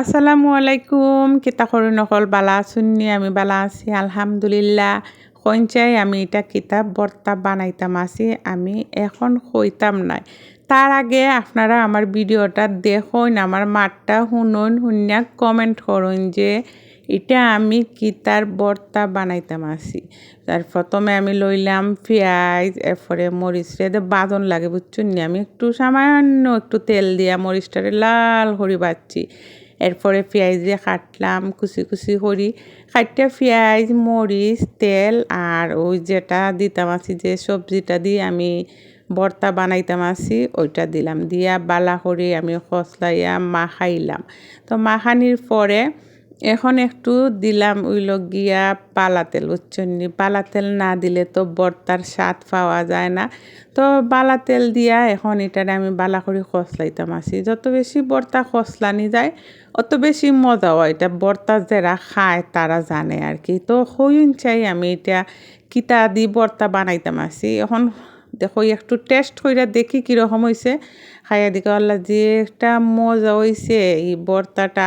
আসসালামু আলাইকুম, কিতা করি নকল বালা শুননি আমি বালা আছি, আলহামদুলিল্লাহ। কইনচাই, আমি এটা কিতাব বর্তা বানাইতাম আছি, আমি এখন কইতাম নাই। তার আগে আপনারা আমার ভিডিওটা দেখুন, আমার মাঠটা শুনুন, শুনিয়া কমেন্ট করুন যে এটা আমি কিতার বর্তা বানাইতাম আছি। তার প্রথমে আমি লইলাম পেঁয়াজ, এরপরে মরিচ রেদে বাদন লাগে, বুঝছেন আমি একটু সামান্য একটু তেল দিয়া মরিচটারে লাল করে বাচ্ছি এরপরে পেঁয়াজ দিয়ে কাটলাম, কুচি কুচি করি। কাটতে পেঁয়াজ, মরিচ, তেল আর ওই যেটা দিতাম আছি, যে সবজিটা দিয়ে আমি বর্তা বানাইতাম আছি, ওইটা দিলাম। দিয়া বালা করে আমি খসলাইয়া মাখাইলাম। তো মাখানির পরে এখন একটু দিলাম ওইল গিয়া পালা তেল উচ্চন্নি পালা তেল না দিলে তো বর্তার স্বাদ পাওয়া যায় না। তো বালা তেল দিয়া এখন এটারে আমি বালা করে খসলাইতাম আসি যত বেশি বর্তা খসলানি যায়, অত বেশি মজা হয়। এটা বর্তা যারা খায়, তারা জানে আর কি। তো হইন চাই আমি এটা কিতা দি বর্তা বানাইতাম আসি এখন দেখো একটু টেস্ট কইরা দেখি কীরকম হয়েছে খাইয়া দিকে, আল্লাহ যে একটা মজা হয়েছে এই বর্তাটা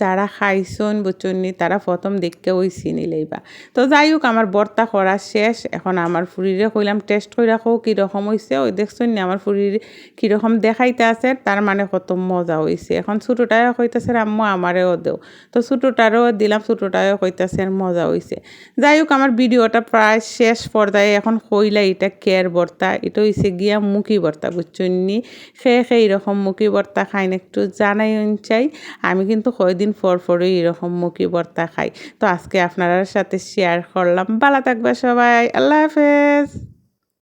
যারা খাইছন বুচুননি তারা প্রথম দেখতে ওই চিনি লইবা। তো যাই হোক, আমার বর্তা করা শেষ। এখন আমার ফুরিরে কইলাম টেস্ট করে রাখো কীরকম হয়েছে ওই দেখছুন, আমার ফুরির কীরকম দেখাইতে আছে, তার মানে কত মজা হয়েছে এখন ছোটোটাও কইতেছে, আম্মু, আমারেও দেও। তো ছোটোটারও দিলাম ছোটোটাও কইতেছে, মজা হয়েছে যাই হোক, আমার ভিডিওটা প্রায় শেষ পর্যায়ে এখন কইলা, এটা কেয়ার বর্তা? এটা হয়েছে গিয়া মুখি বর্তা বুঝছন্নি সে খেয়ে এরকম মুখি বর্তা খাই না, একটু জানাই চাই। আমি কিন্তু কয়দিন পর পরই এরকম মুখি বর্তা খাই। তো আজকে আপনার সাথে শেয়ার করলাম। ভালো থাকবে সবাই। আল্লাহ হাফেজ।